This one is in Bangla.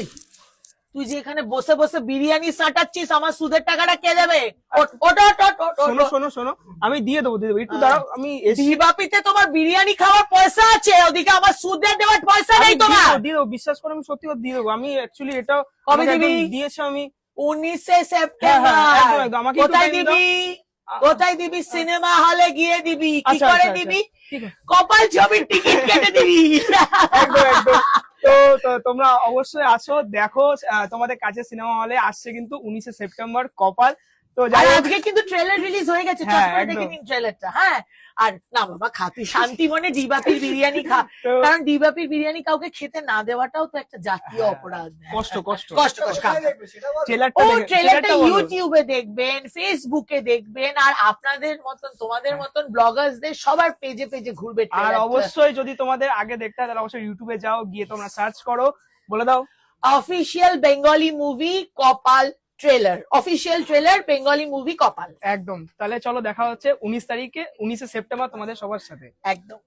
এই তুই যে এখানে বসে বসে বিরিয়ানি সাঁটাচ্ছিস আমার সুদের টাকাটা কে দেবে? শোনো শোনো শোনো আমি দিয়ে দেবো দিয়ে দেবো। একটু। দাঁড়াও আমি দিবাপিতে তোমার বিরিয়ানি খাওয়ার পয়সা আছে ওদিকে আমার সুদের দেওয়ার পয়সা নেই তোমার। দিয়ে দেবো বিশ্বাস করো আমি সত্যি কথা দিয়ে দেবো। আমি অ্যাকচুয়ালি এটাও কবে দিবি? দিয়েছে আমি উনিশে হ্যাঁ, হ্যাঁ। সেপ্টেম্বর। কোথায় দিবি? কোথায় দিবি? সিনেমা হলে গিয়ে দিবি। কি আচ্ছা, করে আচ্ছা, দিবি? কপাল ছবির টিকিট কেটে দিবি। তোমরা অবশ্যই আসো দেখো তোমাদের কাছে সিনেমা হলে আসছে কিন্তু উনিশে সেপ্টেম্বর কপাল। তো আজকে কিন্তু ট্রেলার রিলিজ হয়ে গেছে চট হ্যাঁ, দেখে নিন ট্রেলারটা হ্যাঁ? আর না বাবা খা শান্তি মনে ডিবাপির বিরিয়ানি খা। কারণ ডিবাপির বিরিয়ানি কাউকে খেতে না দেওয়াটাও তো একটা জাতীয় হ্যাঁ, অপরাধ। কষ্ট কষ্ট। কষ্ট কষ্ট খা। ট্রেলারটা ট্রেলারটা ইউটিউবে দেখবেন ফেসবুকে দেখবেন আর আপনাদের মতন তোমাদের মতন ব্লগার্সদের সবার পেজে পেজে ঘুরবে আর অবশ্যই যদি তোমাদের আগে দেখতে হয় তাহলে অবশ্যই ইউটিউবে যাও গিয়ে তোমরা সার্চ করো। বলে দাও। Official Bengali movie Kapal trailer official trailer Bengali movie Kapal. একদম। তাহলে চলো দেখা হচ্ছে উনিশ তারিখে উনিশে সেপ্টেম্বর তোমাদের সবার সাথে। একদম।